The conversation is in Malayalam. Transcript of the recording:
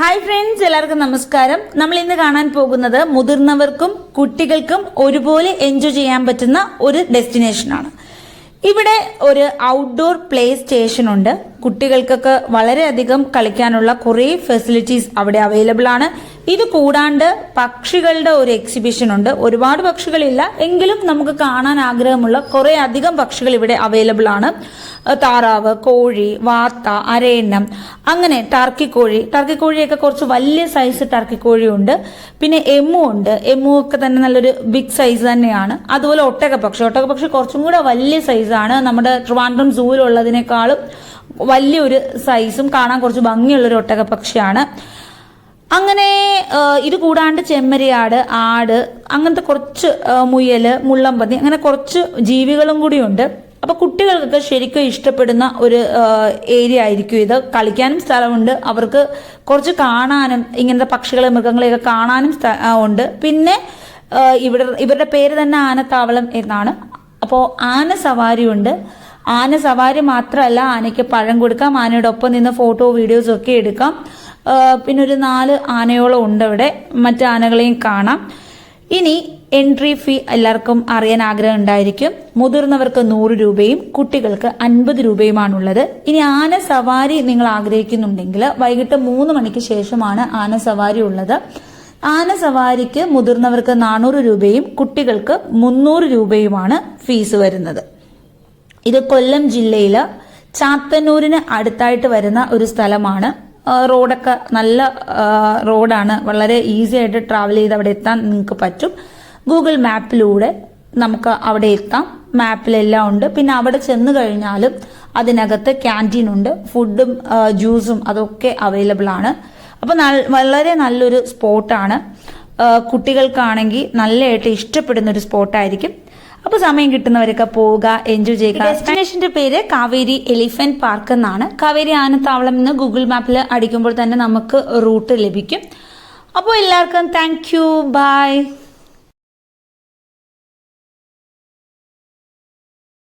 ഹായ് ഫ്രണ്ട്സ് എല്ലാവർക്കും നമസ്കാരം. നമ്മൾ ഇന്ന് കാണാൻ പോകുന്നത് മുതിർന്നവർക്കും കുട്ടികൾക്കും ഒരുപോലെ എൻജോയ് ചെയ്യാൻ പറ്റുന്ന ഒരു ഡെസ്റ്റിനേഷൻ ആണ്. ഇവിടെ ഒരു ഔട്ട്ഡോർ പ്ലേ സ്റ്റേഷൻ ഉണ്ട്. കുട്ടികൾക്കൊക്കെ വളരെയധികം കളിക്കാനുള്ള കുറേ ഫെസിലിറ്റീസ് അവിടെ അവൈലബിൾ ആണ്. ഇത് കൂടാണ്ട് പക്ഷികളുടെ ഒരു എക്സിബിഷൻ ഉണ്ട്. ഒരുപാട് പക്ഷികളില്ല. എങ്കിലും നമുക്ക് കാണാൻ ആഗ്രഹമുള്ള കുറേ അധികം പക്ഷികൾ ഇവിടെ അവൈലബിൾ ആണ്. താറാവ് കോഴി വാത്ത അരയണ്ണം അങ്ങനെ ടർക്കി കോഴി ടർക്കി കോഴിയൊക്കെ കുറച്ച് വലിയ സൈസ് ടർക്കി കോഴിയുണ്ട് പിന്നെ എമ്മു ഉണ്ട്. എമ്മു ഒക്കെ തന്നെ നല്ലൊരു ബിഗ് സൈസ് തന്നെയാണ്. അതുപോലെ ഒട്ടകപക്ഷി ഒട്ടകപക്ഷി കുറച്ചും കൂടെ വലിയ സൈസാണ് നമ്മുടെ ട്രിവാൻഡ്രം സൂവിലുള്ളതിനേക്കാളും വലിയൊരു സൈസും കാണാൻ കുറച്ച് ഭംഗിയുള്ളൊരു ഒട്ടകപക്ഷിയാണ് അങ്ങനെ ഇത് കൂടാണ്ട് ചെമ്മരിയാട് ആട് അങ്ങനത്തെ കുറച്ച് മുയൽ മുയൽ മുള്ളമ്പന്തി അങ്ങനെ കുറച്ച് ജീവികളും കൂടിയുണ്ട്. അപ്പൊ കുട്ടികൾക്കൊക്കെ ശരിക്കും ഇഷ്ടപ്പെടുന്ന ഒരു ഏരിയ ആയിരിക്കും ഇത്. കളിക്കാനും സ്ഥലമുണ്ട്. അവർക്ക് കുറച്ച് കാണാനും ഇങ്ങനത്തെ പക്ഷികളെ മൃഗങ്ങളെയൊക്കെ കാണാനും ഉണ്ട്. പിന്നെ ഇവിടെ ഇവരുടെ പേര് തന്നെ ആനത്താവളം എന്നാണ്. അപ്പോൾ ആന സവാരിയുണ്ട്. ആന സവാരി മാത്രമല്ല ആനയ്ക്ക് പഴം കൊടുക്കാം. ആനയുടെ ഒപ്പം നിന്ന് ഫോട്ടോ വീഡിയോസ് ഒക്കെ എടുക്കാം. പിന്നെ ഒരു നാല് ആനയോളം ഉണ്ട് ഇവിടെ മറ്റു ആനകളെയും കാണാം. ഇനി എൻട്രി ഫീ എല്ലാവർക്കും അറിയാൻ ആഗ്രഹം ഉണ്ടായിരിക്കും. മുതിർന്നവർക്ക് നൂറ് രൂപയും കുട്ടികൾക്ക് അൻപത് രൂപയുമാണുള്ളത്. ഇനി ആന സവാരി നിങ്ങൾ ആഗ്രഹിക്കുന്നുണ്ടെങ്കിൽ വൈകിട്ട് മൂന്ന് മണിക്ക് ശേഷമാണ് ആന സവാരി ഉള്ളത്. ആന സവാരിക്ക് മുതിർന്നവർക്ക് നാനൂറ് രൂപയും കുട്ടികൾക്ക് മുന്നൂറ് രൂപയുമാണ് ഫീസ് വരുന്നത്. ഇത് കൊല്ലം ജില്ലയിൽ ചാത്തന്നൂരിന് അടുത്തായിട്ട് വരുന്ന ഒരു സ്ഥലമാണ്. റോഡൊക്കെ നല്ല റോഡാണ്. വളരെ ഈസി ആയിട്ട് ട്രാവൽ ചെയ്ത് അവിടെ എത്താൻ നിങ്ങൾക്ക് പറ്റും. ഗൂഗിൾ മാപ്പിലൂടെ നമുക്ക് അവിടെ എത്താം. മാപ്പിലെല്ലാം ഉണ്ട്. പിന്നെ അവിടെ ചെന്ന് കഴിഞ്ഞാലും അതിനകത്ത് ക്യാന്റീൻ ഉണ്ട്. ഫുഡും ജ്യൂസും അതൊക്കെ അവൈലബിൾ ആണ്. അപ്പോൾ വളരെ നല്ലൊരു സ്പോട്ടാണ് കുട്ടികൾക്കാണെങ്കിൽ നല്ലതായിട്ട് ഇഷ്ടപ്പെടുന്ന ഒരു സ്പോട്ടായിരിക്കും അപ്പൊ സമയം കിട്ടുന്നവരൊക്കെ പോവുക എൻജോയ് ചെയ്യുക. ഡെസ്റ്റിനേഷന്റെ പേര് കാവേരി എലിഫന്റ് പാർക്ക് എന്നാണ്. കാവേരി ആനത്താവളം എന്ന് ഗൂഗിൾ മാപ്പിൽ അടിക്കുമ്പോൾ തന്നെ നമുക്ക് റൂട്ട് ലഭിക്കും. അപ്പോൾ എല്ലാവർക്കും താങ്ക് യു ബൈ